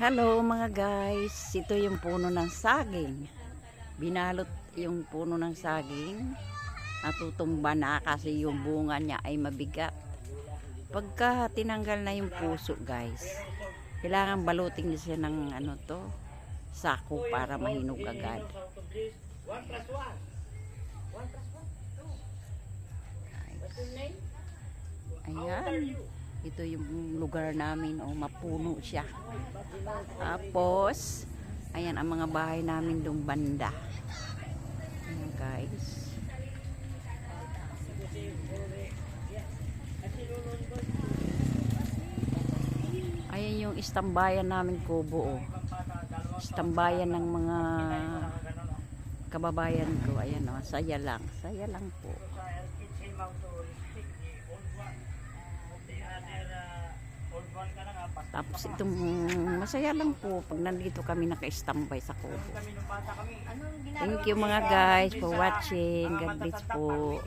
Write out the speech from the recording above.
Hello mga guys, ito yung puno ng saging. Binalot yung puno ng saging. Natutumba na kasi yung bunga niya ay mabigat. Pagka tinanggal na yung puso guys, kailangan balutin niya siya ng ano to, sako para mahinog agad. Ayan. Ito yung lugar namin, oh, mapuno siya. Tapos, ayan ang mga bahay namin dong banda. Ayan guys. Ayan yung istambayan namin kubo, oh. Istambayan ng mga kababayan ko. Ayan, oh, saya lang. Saya lang po. Tapos itong masaya lang po pag nandito kami naka-standby sa kubo. Thank you mga guys for watching. God bless po.